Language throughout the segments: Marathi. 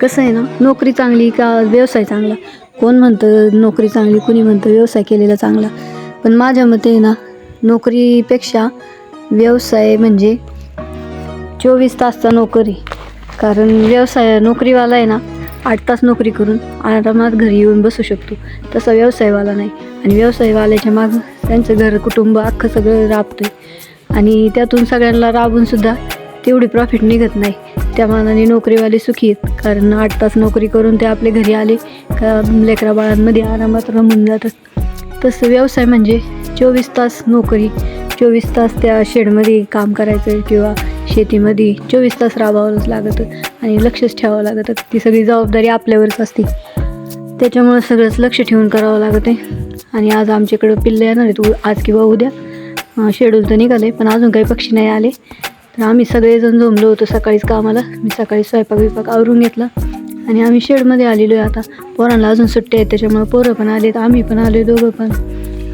कसं आहे ना नोकरी चांगली का व्यवसाय चांगला? कोण म्हणतं नोकरी चांगली कुणी म्हणतं व्यवसाय केलेला चांगला? पण माझ्या मते आहे ना नोकरीपेक्षा व्यवसाय म्हणजे चोवीस तासचा नोकरी. कारण व्यवसाय नोकरीवाला आहे ना आठ तास नोकरी करून आरामात घरी येऊन बसू शकतो. तसा व्यवसायवाला नाही. आणि व्यवसायवाल्याच्या मागं त्यांचं घर कुटुंब अख्खं सगळं राबतं आणि त्यातून सगळ्यांना राबूनसुद्धा तेवढी प्रॉफिट निघत नाही. त्या मानाने नोकरीवाले सुखी आहेत. कारण आठ तास नोकरी करून ते आपले घरी आले का लेकरा बाळांमध्ये आरामात रमून जातात. तसं व्यवसाय म्हणजे चोवीस तास नोकरी चोवीस तास त्या शेडमध्ये काम करायचं किंवा शेतीमध्ये चोवीस तास राबावंच लागतं आणि लक्षच ठेवावं लागतं. ती सगळी जबाबदारी आपल्यावरच असते. त्याच्यामुळं सगळंच लक्ष ठेवून करावं लागत आहे. आणि आज आमच्याकडं पिल्ले येणार आहेत. आज किंवा उद्या. शेड्यूल तर निघालं आहे पण अजून काही पक्षी नाही आले. आम्ही सगळेजण जमलो होतो सकाळीच कामाला. मी सकाळी स्वयंपाक बिपाक आवरून घेतला. आणि आम्ही शेडमध्ये आलेलो आहे आता. पोरांना अजून सुट्ट्या आहेत त्याच्यामुळे पोरं पण आलेत आम्ही पण आलो दोघं पण.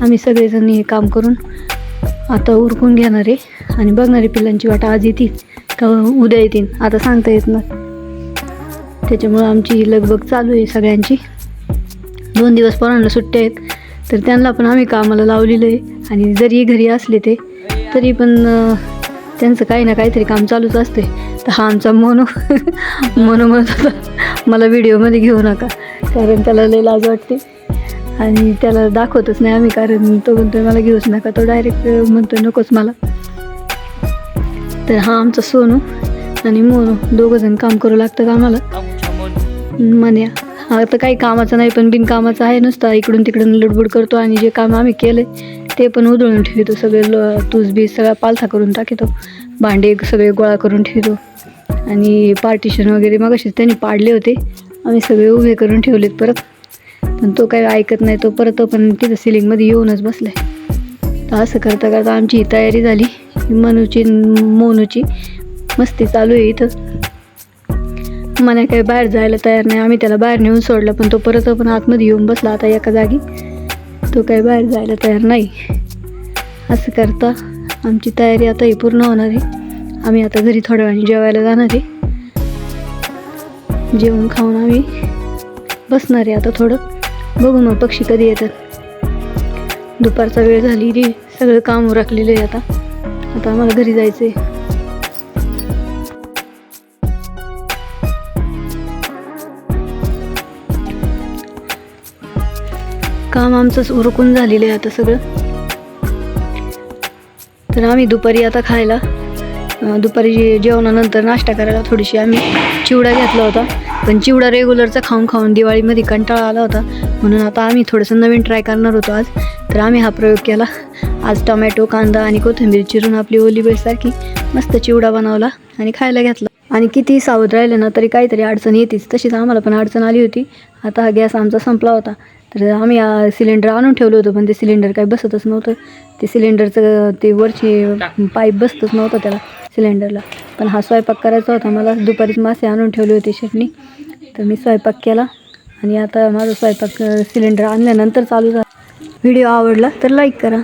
आम्ही सगळेजण हे काम करून आता उरकून घेणार आहे. आणि बघणारे पिल्लांची वाट आज येतील का उद्या येतील आता सांगता येत ना त्याच्यामुळं आमची ही लगबग चालू आहे सगळ्यांची. दोन दिवस पोरांना सुट्ट्या आहेत तर त्यांना पण आम्ही कामाला लावलेलं आहे. आणि जरी घरी असले ते तरी पण त्यांचं काही ना काहीतरी काम चालूच असते. तर हा आमचा मोनो. मोनो म्हणत होता मला व्हिडिओमध्ये घेऊ नका. कारण त्याला लई लाज वाटते. आणि त्याला दाखवतच नाही आम्ही कारण तो म्हणतोय मला घेऊच नका. तो डायरेक्ट म्हणतोय नकोच मला. तर हा आमचा सोनू आणि मोनू दोघं जण काम करू लागतं कामाला म्हण्या हा आता काही कामाचं नाही पण बिनकामाचं आहे नुसता. इकडून तिकडून लुडबुड करतो आणि जे काम आम्ही केले ते पण उधळून ठेवतो. सगळे ल तूस सगळा पालथा करून टाकतो. भांडे सगळे गोळा करून ठेवतो. आणि पार्टिशन वगैरे मग त्यांनी पाडले होते. आम्ही सगळे उभे करून ठेवलेत परत. पण तो काही ऐकत नाही तो परत पण तिथं सिलिंगमध्ये येऊनच बसलाय. तर असं करता करता आमची ही तयारी झाली. मनूची मोनूची मस्ती चालू आहे इथं. आम्हाला काही बाहेर जायला तयार नाही. आम्ही त्याला बाहेर नेऊन सोडलं पण तो परत आपण आतमध्ये येऊन बसला आता एका जागी. तो काही बाहेर जायला तयार नाही. असं करता आमची तयारी आता ही पूर्ण होणार आहे. आम्ही आता घरी थोड्या वेळाने जेवायला जाणार आहे. जेवण खाऊन आम्ही बसणार आहे आता थोडं. बघू मग पक्षी कधी येतात. दुपारचा वेळ झाली रे सगळं काम उरकलेलं आहे आता. आता आम्हाला घरी जायचं आहे काम आमचंच उरकून झालेलं आहे आता सगळं. तर आम्ही दुपारी आता खायला दुपारी जेवणानंतर नाश्ता करायला थोडीशी आम्ही चिवडा घेतला होता. पण चिवडा रेग्युलरचा खाऊन खाऊन दिवाळीमध्ये कंटाळा आला होता. म्हणून आता आम्ही थोडंसं नवीन ट्राय करणार होतो आज. तर आम्ही हा प्रयोग केला. आज टोमॅटो कांदा आणि कोथिंबीर चिरून आपली ओली बेळसारखी मस्त चिवडा बनवला आणि खायला घेतला. आणि किती सावध राहिलं ना तरी काहीतरी अडचण येतेच. तशीच आम्हाला पण अडचण आली होती. आता हा गॅस आमचा संपला होता. तर आम्ही सिलेंडर आणून ठेवलं होतं पण ते सिलेंडर काही बसतच नव्हतं. ते सिलेंडरचं ते वरची पाईप बसतच नव्हतं त्याला सिलेंडरला पण हा स्वयंपाक करायचा होता मला दुपारीच मासे आणून ठेवले होते चटणी तर मी स्वयंपाक केला आणि आता माझा स्वयंपाक सिलेंडर आणल्यानंतर चालू झाला. व्हिडिओ आवडला तर लाईक करा.